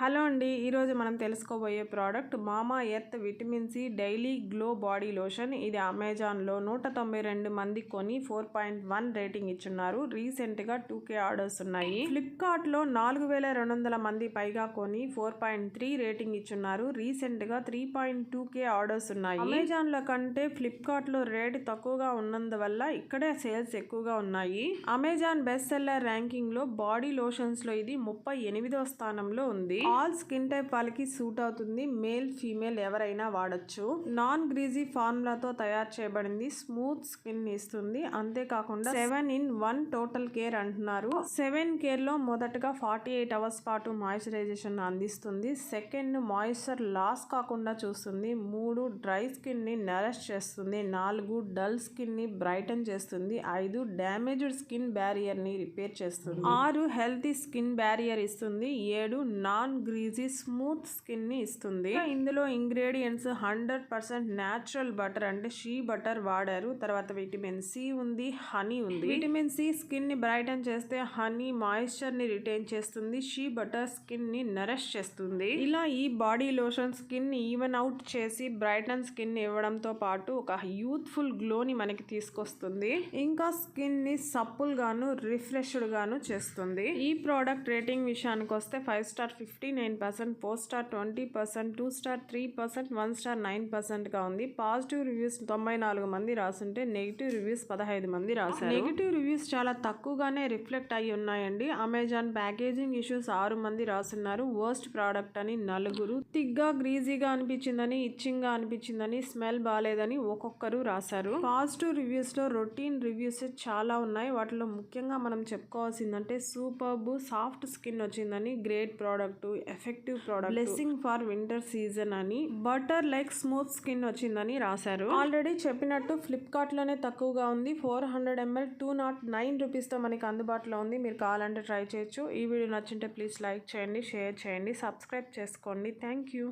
Hello అండి ఈరోజు మనం తెలుసుకోబోయే product Mamaearth vitamin C daily glow body lotion. ఇది అమెజాన్లో నూట తొంభై రెండు మంది కొని ఫోర్ పాయింట్ వన్ రేటింగ్ ఇచ్చున్నారు. రీసెంట్గా టూ కే ఆర్డర్స్ ఉన్నాయి. ఫ్లిప్కార్ట్లో నాలుగు వేల రెండు వందల మంది పైగా కొని ఫోర్ పాయింట్ త్రీ రేటింగ్ ఇచ్చున్నారు. రీసెంట్గా three point two K orders ఉన్నాయి. అమెజాన్లో కంటే ఫ్లిప్కార్ట్లో రేట్ తక్కువగా ఉన్నందువల్ల ఇక్కడే సేల్స్ ఎక్కువగా ఉన్నాయి. అమెజాన్ బెస్ట్ సెల్లర్ ర్యాంకింగ్లో బాడీ లోషన్స్లో ఇది ముప్పై ఎనిమిదో స్థానంలో ఉంది. ఆల్ స్కిన్ టైప్ వాళ్ళకి సూట్ అవుతుంది. మేల్ ఫీమేల్ ఎవరైనా వాడచ్చు. నాన్ గ్రీజీ ఫార్ములాతో తయారు చేయబడింది. స్మూత్ స్కిన్ ఇస్తుంది. అంతేకాకుండా seven in one total care అంటున్నారు. సెవెన్ కేర్లో మొదటగా ఫార్టీ ఎయిట్ అవర్స్ పాటు మాయిశ్చరైజేషన్ అందిస్తుంది. సెకండ్ మాయిశ్చర్ లాస్ కాకుండా చూస్తుంది. మూడు డ్రై స్కిన్ని నరష్ చేస్తుంది. నాలుగు డల్ స్కిన్ని బ్రైటన్ చేస్తుంది. ఐదు డ్యామేజ్డ్ స్కిన్ బ్యారియర్ని రిపేర్ చేస్తుంది. ఆరు హెల్తీ స్కిన్ బ్యారియర్ ఇస్తుంది. ఏడు నాన్ గ్రీజీ స్మూత్ స్కిన్ని ఇస్తుంది ఇందులో ingredients hundred percent natural butter అంటే షీ బటర్ వాడారు. తర్వాత విటమిన్ సి ఉంది హనీ ఉంది. విటమిన్ సి స్కిన్ని బ్రైటన్ చేస్తే హనీ మాయిశ్చర్ని రిటైన్ చేస్తుంది షీ బటర్ స్కిన్ని నరష్ చేస్తుంది. ఇలా ఈ బాడీ లోషన్ స్కిన్ని ఈవెన్ అవుట్ చేసి బ్రైటన్ స్కిన్ని ఇవ్వడంతో పాటు ఒక యూత్ఫుల్ గ్లో ని మనకి తీసుకొస్తుంది. ఇంకా స్కిన్ని సప్పుల్ గాను రిఫ్రెష్డ్ గాను చేస్తుంది. ఈ ప్రోడక్ట్ రేటింగ్ విషయానికి వస్తే five star fifty nine percent four star twenty percent two star three percent one star nine పర్సెంట్గా ఉంది. పాజిటివ్ రివ్యూస్ తొంభై నాలుగు మంది రాసుంటే నెగిటివ్ రివ్యూస్ పదహైదు మంది రాశారు. నెగిటివ్ రివ్యూస్ చాలా తక్కువగానే రిఫ్లెక్ట్ అయి ఉన్నాయండి. అమెజాన్ ప్యాకేజింగ్ ఇష్యూస్ ఆరు మంది రాసున్నారు. వర్స్ట్ ప్రోడక్ట్ అని నలుగురు. తిగ్గా గ్రీజీగా అనిపించిందని ఇచ్చింగ్గా అనిపించిందని స్మెల్ బాగాలేదని ఒక్కొక్కరు రాశారు. పాజిటివ్ రివ్యూస్లో రొటీన్ రివ్యూస్ చాలా ఉన్నాయి. వాటిలో ముఖ్యంగా మనం చెప్పుకోవాల్సిందంటే సూపర్బ్ సాఫ్ట్ స్కిన్ వచ్చిందని great product effective product blessing for winter season అని బటర్ లైక్ స్మూత్ స్కిన్ వచ్చిందని రాశారు. ఆల్రెడీ చెప్పినట్టు ఫ్లిప్కార్ట్లోనే తక్కువగా ఉంది. Four hundred ML two naught nine రూపీస్తో మనకి అందుబాటులో ఉంది. మీరు కావాలంటే ట్రై చేయొచ్చు. ఈ వీడియో నచ్చింటే ప్లీజ్ లైక్ చేయండి షేర్ చేయండి సబ్స్క్రైబ్ చేసుకోండి. Thank you